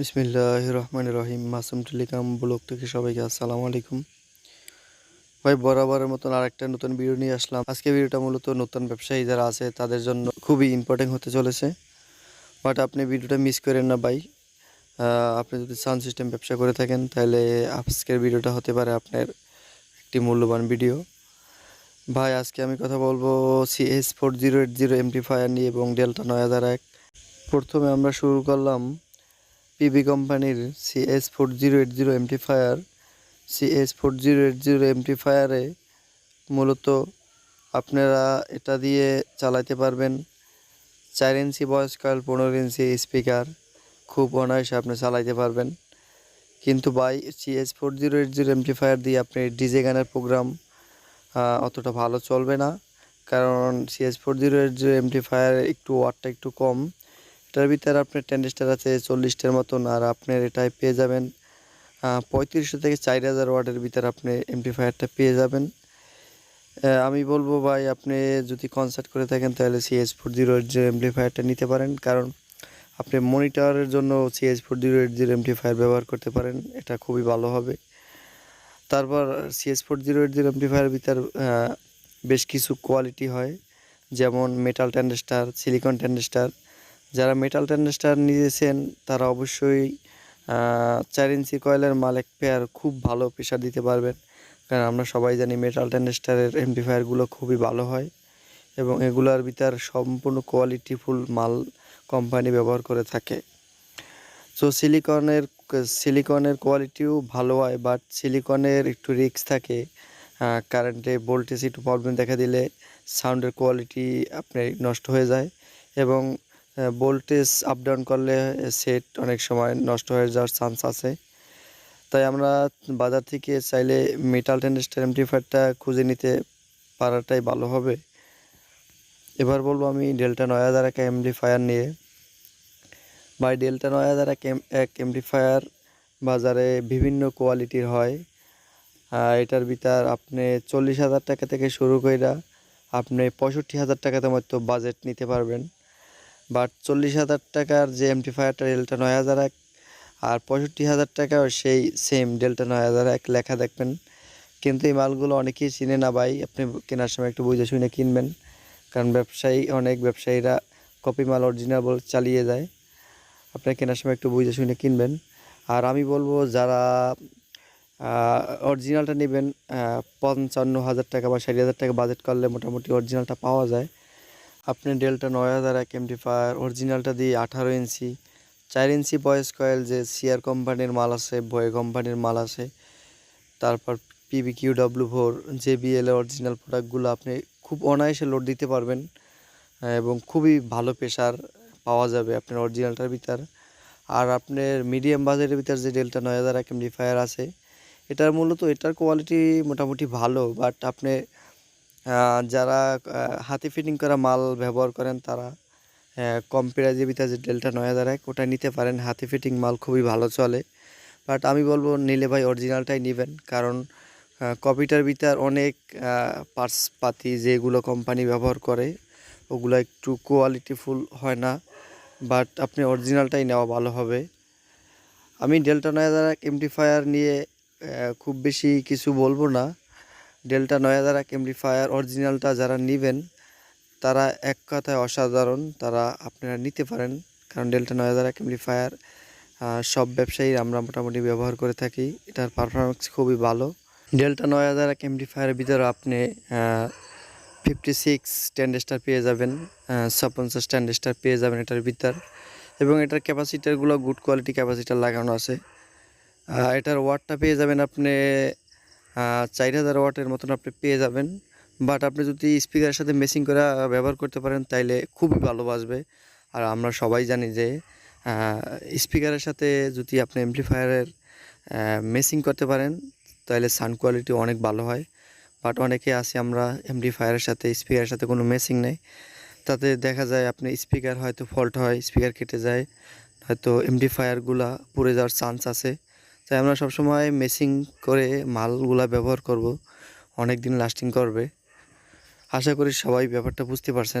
বিসমিল্লাহ রহমান রহিম মাসুম টেলিকাম ব্লগ থেকে সবাইকে আসসালামু আলাইকুম। ভাই, বরাবরের মতন আরেকটা নতুন ভিডিও নিয়ে আসলাম। আজকে ভিডিওটা মূলত নতুন ব্যবসায়ী যারা আছে, তাদের জন্য খুবই ইম্পর্টেন্ট হতে চলেছে। বাট আপনি ভিডিওটা মিস করেন না ভাই। আপনি যদি সাউন্ড সিস্টেম ব্যবসা করে থাকেন, তাহলে আজকের ভিডিওটা হতে পারে আপনার একটি মূল্যবান ভিডিও ভাই, আজকে আমি কথা বলব CS four zero eight zero amplifier নিয়ে এবং ডেল্টা নয় হাজার এক প্রথমে আমরা শুরু করলাম পিবি কোম্পানির CS four zero eight zero amplifier CS four zero eight zero এমপ্লিফায়ারে মূলত আপনারা এটা দিয়ে চালাতে পারবেন চার ইঞ্চি ভয়েস কয়েল পনেরো ইঞ্চি স্পিকার খুব অনায়াসে আপনি চালাইতে পারবেন। কিন্তু by CS four zero eight zero amplifier দিয়ে আপনি ডিজে গানের প্রোগ্রাম অতটা ভালো চলবে না। কারণ CS four zero eight zero amplifier একটু ওয়াটটা একটু কম। এটার ভিতরে আপনার টেন্ডিস্টার আছে, চল্লিশটার মতন, আর আপনার এটাই পেয়ে যাবেন পঁয়ত্রিশশো থেকে চার হাজার ওয়াটের ভিতরে আপনি এমপ্লিফায়ারটা পেয়ে যাবেন। আমি বলব ভাই, আপনি যদি কনসার্ট করে থাকেন, তাহলে CS four zero eight zero এমপ্লিফায়ারটা নিতে পারেন, কারণ আপনি মনিটরের জন্য CS four zero eight zero amplifier ব্যবহার করতে পারেন, এটা খুবই ভালো হবে। তারপর CS four zero eight zero amplifier ভিতর বেশ কিছু কোয়ালিটি হয়, যেমন মেটাল ট্যান্ডেস্টার সিলিকন ট্যান্ডেস্টার যারা মেটাল ট্যান্ডেস্টার নিয়েছেন, তারা অবশ্যই চার ইঞ্চি কয়েলের মাল এক পেয়ার খুব ভালো প্রেশার দিতে পারবেন। কারণ আমরা সবাই জানি মেটাল ট্যান্ডেস্টারের এমপ্লিফায়ারগুলো খুবই ভালো হয় এবং এগুলোর ভিতর সম্পূর্ণ কোয়ালিটিফুল মাল কোম্পানি ব্যবহার করে থাকে। সো সিলিকনের সিলিকনের কোয়ালিটিও ভালো হয় বাট সিলিকনের একটু রিস্ক থাকে। কারেন্টে ভোল্টেজ একটু প্রবলেম দেখা দিলে সাউন্ডের কোয়ালিটি আপনার নষ্ট হয়ে যায় এবং ভোল্টেজ আপ ডাউন করলে সেট অনেক সময় নষ্ট হয়ে যাওয়ার চান্স আছে। তাই আমরা বাজার থেকে চাইলে মেটাল টেন্ডেস্টার এমপ্লিফায়ারটা খুঁজে নিতে পারাটাই ভালো হবে। এবার বলব আমি ডেল্টা নয় হাজার এক এমপ্লিফায়ার নিয়ে। বাই ডেল্টা নয় হাজার এক এক এমপ্লিফায়ার বাজারে বিভিন্ন কোয়ালিটির হয়। এটার ভিতর আপনি চল্লিশ হাজার টাকা থেকে শুরু করে আপনি পঁয়ষট্টি হাজার টাকাতে মতো বাজেট নিতে পারবেন। বাট চল্লিশ হাজার টাকার যে এমপ্লিফায়ারটা ডেল্টা নয় হাজার এক আর পঁয়ষট্টি হাজার টাকাও সেই সেম ডেল্টা নয় হাজার এক লেখা দেখবেন। কিন্তু এই মালগুলো অনেকেই চিনে না ভাই, আপনি কেনার সময় একটু বুঝে শুনে কিনবেন। কারণ ব্যবসায়ী, অনেক ব্যবসায়ীরা কপি মাল অরিজিনাল চালিয়ে যায়। আপনার কেনার সময় একটু বুঝে শুনে কিনবেন। আর আমি বলব যারা অরিজিনালটা নেবেন পঞ্চান্ন হাজার টাকা বা ষাট হাজার টাকা বাজেট করলে মোটামুটি অরিজিনালটা পাওয়া যায়। আপনি ডেল্টা নয় হাজার এক এমডিফায়ার, অরিজিনালটা দিয়ে আঠারো ইঞ্চি, চার ইঞ্চি বয়েস কয়েল যে সিআর কোম্পানির মাল আছে, বয়ে কোম্পানির মাল আছে, তারপর PB Q W four JBL original প্রোডাক্টগুলো আপনি খুব অনায়াসে লোড দিতে পারবেন এবং খুবই ভালো প্রেশার পাওয়া যাবে আপনার অরিজিনালটার ভিতর। আর আপনার মিডিয়াম বাজেটের ভিতর যে ডেল্টা নয় হাজার এক এমডিফায়ার আছে, এটার মূলত এটার কোয়ালিটি মোটামুটি ভালো বাট আপনি যারা হাতে ফিটিং করা মাল ব্যবহার করেন তারা কম প্রাইজের ভিতরে যে ডেল্টা নয় হাজার এক ওটা নিতে পারেন। হাতে ফিটিং মাল খুবই ভালো চলে। বাট আমি বলব, নিলে ভাই অরিজিনালটাই নেবেন। কারণ কপিটার ভিতর অনেক পার্টস পাতি যেগুলো কোম্পানি ব্যবহার করে, ওগুলো একটু কোয়ালিটিফুল হয় না। বাট আপনি অরিজিনালটাই নেওয়া ভালো হবে। আমি ডেল্টা নয় হাজার এক এমপ্লিফায়ার নিয়ে খুব বেশি কিছু বলব না। ডেল্টা নয় হাজার এক এমপ্লিফায়ার অরিজিনালটা যারা নেবেন, তারা এক কথায় অসাধারণ, তারা আপনারা নিতে পারেন। কারণ ডেল্টা নয় হাজার এক এমপ্লিফায়ার সব ব্যবসায়ী আমরা মোটামুটি ব্যবহার করে থাকি। এটার পারফরমেন্স খুবই ভালো। ডেল্টা নয় হাজার এক এমপ্লিফায়ারের ভিতরে আপনি ফিফটি সিক্স স্ট্যান্ডেস্টার পেয়ে যাবেন ছাপ্পঞ্চাশ স্ট্যান্ডেস্টার পেয়ে যাবেন এটার ভিতর। এবং এটার ক্যাপাসিটারগুলো গুড কোয়ালিটি ক্যাপাসিটার লাগানো আছে। এটার ওয়াটটা পেয়ে যাবেন আপনি চার হাজার ওয়াটের মতন আপনি পেয়ে যাবেন। বাট আপনি যদি স্পিকারের সাথে মেসিং করে ব্যবহার করতে পারেন, তাইলে খুবই ভালো বাজবে। আর আমরা সবাই জানি যে স্পিকারের সাথে যদি আপনি এমপ্লিফায়ারের মেসিং করতে পারেন তাহলে সাউন্ড কোয়ালিটি অনেক ভালো হয়। বাট অনেকে আছে, আমরা এমপ্লিফায়ারের সাথে স্পিকারের সাথে কোনো মেসিং নেই। তাতে দেখা যায় আপনি স্পিকার হয়তো ফল্ট হয় স্পিকার কেটে যায়, হয়তো এমপ্লিফায়ারগুলা পুড়ে যাওয়ার চান্স আছে। তাই আমরা সবসময় মেসিং করে মালগুলা ব্যবহার করব অনেক দিন লাস্টিং করবে। আশা করি সবাই ব্যাপারটা বুঝতে পারছেন।